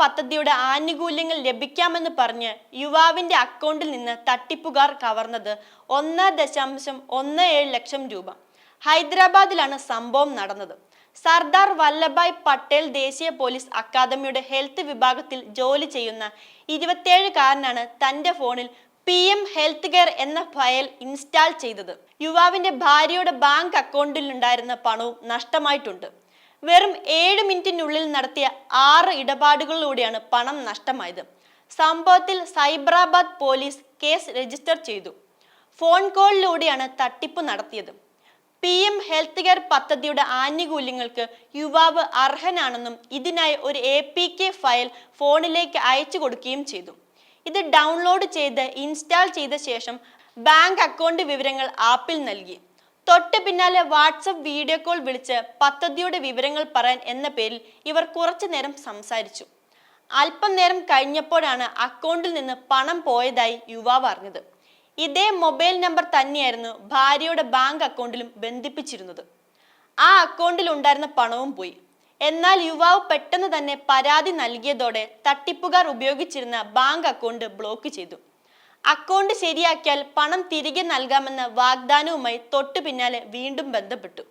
പദ്ധതിയുടെ ആനുകൂല്യങ്ങൾ ലഭിക്കാമെന്ന് പറഞ്ഞ് യുവാവിന്റെ അക്കൗണ്ടിൽ നിന്ന് തട്ടിപ്പുകാർ കവർന്നത് ഒന്ന് ദശാംശം ഒന്ന് ഏഴ് ലക്ഷം രൂപ. ഹൈദരാബാദിലാണ് സംഭവം നടന്നത്. സർദാർ വല്ലഭായ് പട്ടേൽ ദേശീയ പോലീസ് അക്കാദമിയുടെ ഹെൽത്ത് വിഭാഗത്തിൽ ജോലി ചെയ്യുന്ന ഇരുപത്തിയേഴുകാരനാണ് തന്റെ ഫോണിൽ പി എം ഹെൽത്ത് കെയർ എന്ന ഫയൽ ഇൻസ്റ്റാൾ ചെയ്തത്. യുവാവിന്റെ ഭാര്യയുടെ ബാങ്ക് അക്കൗണ്ടിലുണ്ടായിരുന്ന പണവും നഷ്ടമായിട്ടുണ്ട്. വെറും ഏഴ് മിനിറ്റിനുള്ളിൽ നടത്തിയ ആറ് ഇടപാടുകളിലൂടെയാണ് പണം നഷ്ടമായത്. സംഭവത്തിൽ സൈബ്രാബാദ് പോലീസ് കേസ് രജിസ്റ്റർ ചെയ്തു. ഫോൺ കോളിലൂടെയാണ് തട്ടിപ്പ് നടത്തിയത്. പി എം ഹെൽത്ത് കെയർ പദ്ധതിയുടെ ആനുകൂല്യങ്ങൾക്ക് യുവാവ് അർഹനാണെന്നും ഇതിനായി ഒരു എ പി കെ ഫയൽ ഫോണിലേക്ക് അയച്ചു കൊടുക്കുകയും ചെയ്തു. ഇത് ഡൗൺലോഡ് ചെയ്ത് ഇൻസ്റ്റാൾ ചെയ്ത ശേഷം ബാങ്ക് അക്കൗണ്ട് വിവരങ്ങൾ ആപ്പിൽ നൽകി. തൊട്ട് പിന്നാലെ വാട്സപ്പ് വീഡിയോ കോൾ വിളിച്ച് പദ്ധതിയുടെ വിവരങ്ങൾ പറയാൻ എന്ന പേരിൽ ഇവർ കുറച്ചു നേരം സംസാരിച്ചു. അല്പം നേരം കഴിഞ്ഞപ്പോഴാണ് അക്കൗണ്ടിൽ നിന്ന് പണം പോയതായി യുവാവ് അറിഞ്ഞത്. ഇതേ മൊബൈൽ നമ്പർ തന്നെയായിരുന്നു ഭാര്യയുടെ ബാങ്ക് അക്കൗണ്ടിലും ബന്ധിപ്പിച്ചിരുന്നത്. ആ അക്കൗണ്ടിൽ ഉണ്ടായിരുന്ന പണവും പോയി. എന്നാൽ യുവാവ് പെട്ടെന്ന് തന്നെ പരാതി നൽകിയതോടെ തട്ടിപ്പുകാർ ഉപയോഗിച്ചിരുന്ന ബാങ്ക് അക്കൗണ്ട് ബ്ലോക്ക് ചെയ്തു. അക്കൗണ്ട് ശരിയാക്കിയാൽ പണം തിരികെ നൽകാമെന്ന വാഗ്ദാനവുമായി തൊട്ടു പിന്നാലെ വീണ്ടും ബന്ധപ്പെട്ടു.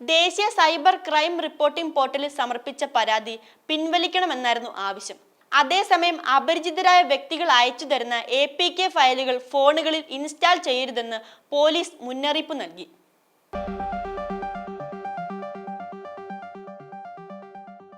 ദേശീയ സൈബർ ക്രൈം റിപ്പോർട്ടിംഗ് പോർട്ടലിൽ സമർപ്പിച്ച പരാതി പിൻവലിക്കണമെന്നായിരുന്നു ആവശ്യം. അതേസമയം അപരിചിതരായ വ്യക്തികൾ അയച്ചു തരുന്ന എ ഫയലുകൾ ഫോണുകളിൽ ഇൻസ്റ്റാൾ ചെയ്യരുതെന്ന് പോലീസ് മുന്നറിയിപ്പ് നൽകി.